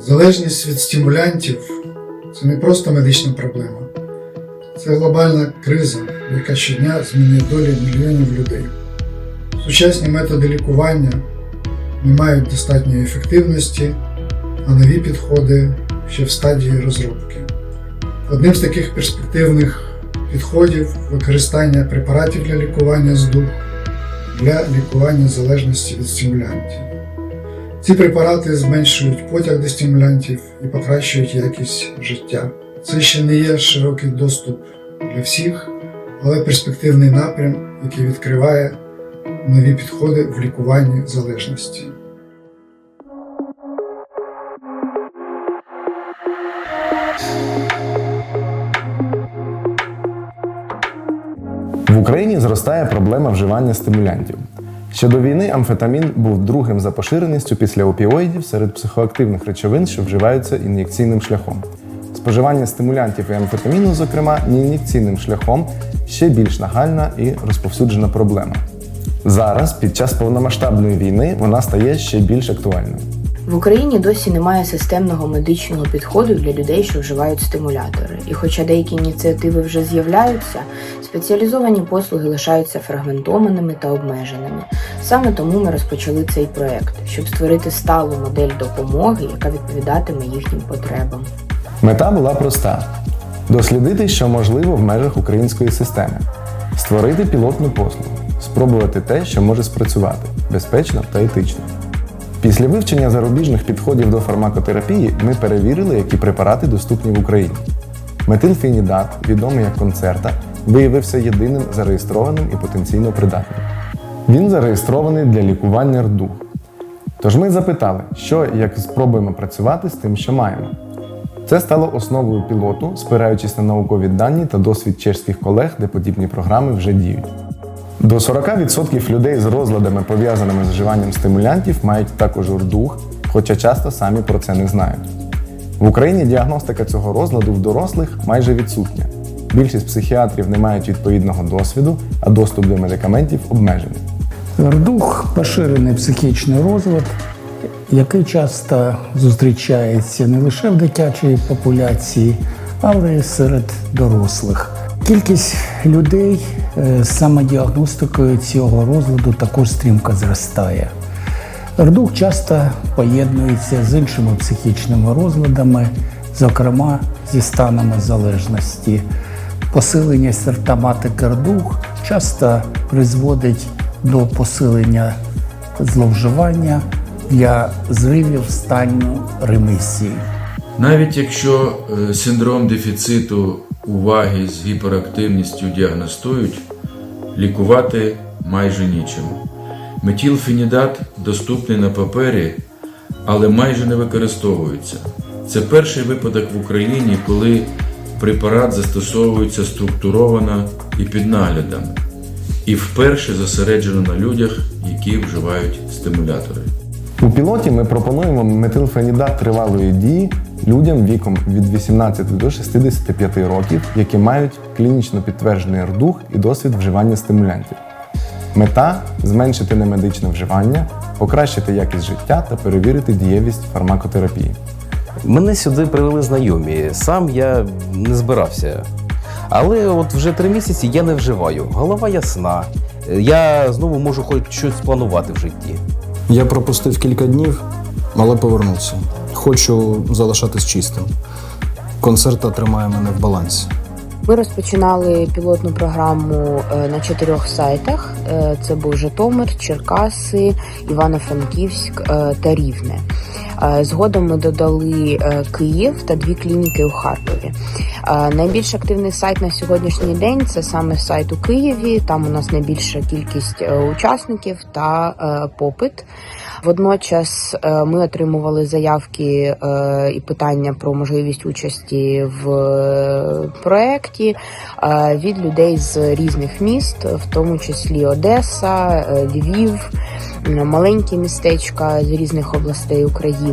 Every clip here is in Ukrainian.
Залежність від стимулянтів це не просто медична проблема, це глобальна криза, яка щодня змінює долі мільйонів людей. Сучасні методи лікування не мають достатньої ефективності, а нові підходи ще в стадії розробки. Одним з таких перспективних підходів використання препаратів для лікування ЗДУ для лікування залежності від стимулянтів. Ці препарати зменшують потяг до стимулянтів і покращують якість життя. Це ще не є широкий доступ для всіх, але перспективний напрям, який відкриває нові підходи в лікуванні залежності. В Україні зростає проблема вживання стимулянтів. Ще до війни амфетамін був другим за поширеністю після опіоїдів серед психоактивних речовин, що вживаються ін'єкційним шляхом. Споживання стимулянтів і амфетаміну, зокрема, неін'єкційним шляхом ще більш нагальна і розповсюджена проблема. Зараз, під час повномасштабної війни, вона стає ще більш актуальною. В Україні досі немає системного медичного підходу для людей, що вживають стимулятори. І хоча деякі ініціативи вже з'являються, спеціалізовані послуги лишаються фрагментованими та обмеженими. Саме тому ми розпочали цей проект, щоб створити сталу модель допомоги, яка відповідатиме їхнім потребам. Мета була проста: дослідити, що можливо в межах української системи, створити пілотну послугу, спробувати те, що може спрацювати безпечно та етично. Після вивчення зарубіжних підходів до фармакотерапії ми перевірили, які препарати доступні в Україні. Метилфенідат, відомий як концерта, виявився єдиним зареєстрованим і потенційно придатним. Він зареєстрований для лікування рду. Тож ми запитали, що як спробуємо працювати з тим, що маємо. Це стало основою пілоту, спираючись на наукові дані та досвід чеських колег, де подібні програми вже діють. До 40% людей з розладами, пов'язаними з вживанням стимулянтів, мають також урдух, хоча часто самі про це не знають. В Україні діагностика цього розладу в дорослих майже відсутня. Більшість психіатрів не мають відповідного досвіду, а доступ до медикаментів обмежений. Рдух поширений психічний розлад, який часто зустрічається не лише в дитячій популяції, але й серед дорослих. Кількість людей е, з самодіагностикою цього розладу також стрімко зростає. Рдух часто поєднується з іншими психічними розладами, зокрема зі станами залежності. Посилення симптоматики рдух часто призводить до посилення зловживання для зривів стану ремісії. Навіть якщо е, синдром дефіциту уваги з гіперактивністю діагностують, лікувати майже нічим. Метілфенідат доступний на папері, але майже не використовується. Це перший випадок в Україні, коли препарат застосовується структуровано і під наглядом, і вперше зосереджено на людях, які вживають стимулятори. У пілоті ми пропонуємо метилфенідат тривалої дії людям віком від 18 до 65 років, які мають клінічно підтверджений рдух і досвід вживання стимулянтів. Мета зменшити немедичне вживання, покращити якість життя та перевірити дієвість фармакотерапії. Мене сюди привели знайомі. Сам я не збирався. Але от вже три місяці я не вживаю. Голова ясна. Я знову можу хоч щось планувати в житті. Я пропустив кілька днів, але повернувся. Хочу залишатись чистим. Концерт тримає мене в балансі. Ми розпочинали пілотну програму е, на чотирьох сайтах: Е, це був Житомир, Черкаси, Івано-Франківськ е, та Рівне. Згодом ми додали е, Київ та дві клініки у Харкові. Найбільш активний сайт на сьогоднішній день це саме сайт у Києві. Там у нас найбільша кількість е, учасників та е, попит. Водночас ми отримували заявки і питання про можливість участі в проєкті від людей з різних міст, в тому числі Одеса, Львів, маленькі містечка з різних областей України.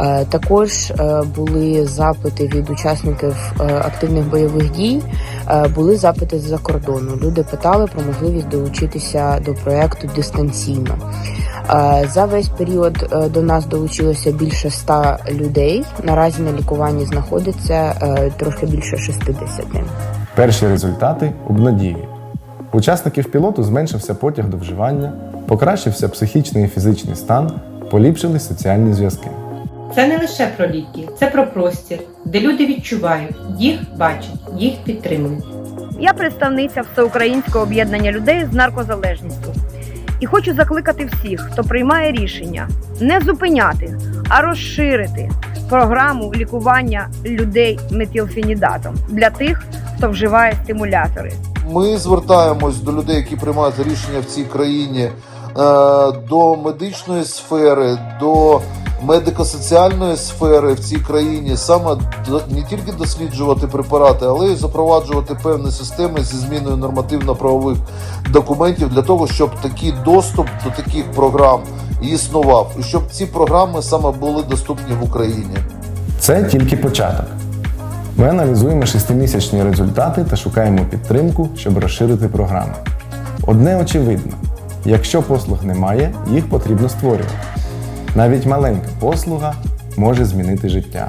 Е, Також е, були запити від учасників е, активних бойових дій, були запити з-за кордону. Люди питали про можливість долучитися до проєкту дистанційно. За весь період до нас долучилося більше 100 людей. Наразі на лікуванні знаходиться трохи більше 60. Перші результати обнадіюють. Учасників пілоту зменшився потяг до вживання, покращився психічний і фізичний стан, поліпшились соціальні зв'язки. Це не лише про ліки, це про простір, де люди відчувають, їх бачать, їх підтримують. Я представниця Всеукраїнського об'єднання людей з наркозалежністю. І хочу закликати всіх, хто приймає рішення не зупиняти, а розширити програму лікування людей метілфенідатом для тих, хто вживає стимулятори. Ми звертаємось до людей, які приймають рішення в цій країні, до медичної сфери, до медико-соціальної сфери в цій країні, саме не тільки досліджувати препарати, але й запроваджувати певні системи зі зміною нормативно-правових документів для того, щоб такий доступ до таких програм існував, і щоб ці програми саме були доступні в Україні. Це тільки початок. Ми аналізуємо шестимісячні результати та шукаємо підтримку, щоб розширити програму. Одне очевидно: якщо послуг немає, їх потрібно створювати. Навіть маленька послуга може змінити життя.